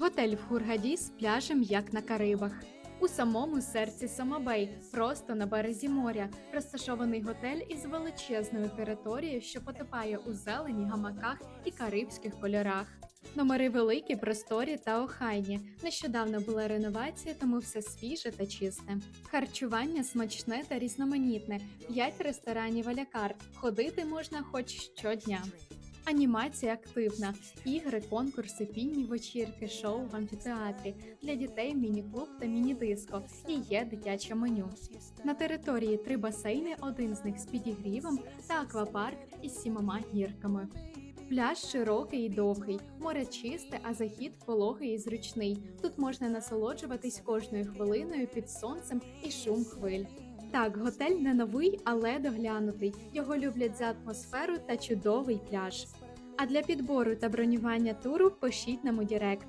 Готель в Хургаді з пляжем, як на Карибах. У самому серці Самабей, просто на березі моря, розташований готель із величезною територією, що потопає у зелені, гамаках і карибських кольорах. Номери великі, просторі та охайні. Нещодавно була реновація, тому все свіже та чисте. Харчування смачне та різноманітне. П'ять ресторанів алякар. Ходити можна хоч щодня. Анімація активна, ігри, конкурси, пінні вечірки, шоу в амфітеатрі для дітей, міні-клуб та міні-диско. І є дитяче меню. На території три басейни, один з них з підігрівом та аквапарк із сімома гірками. Пляж широкий і довгий, море чисте, а захід пологий і зручний. Тут можна насолоджуватись кожною хвилиною під сонцем і шум хвиль. Так, готель не новий, але доглянутий. Його люблять за атмосферу та чудовий пляж. А для підбору та бронювання туру пишіть нам у Дірект.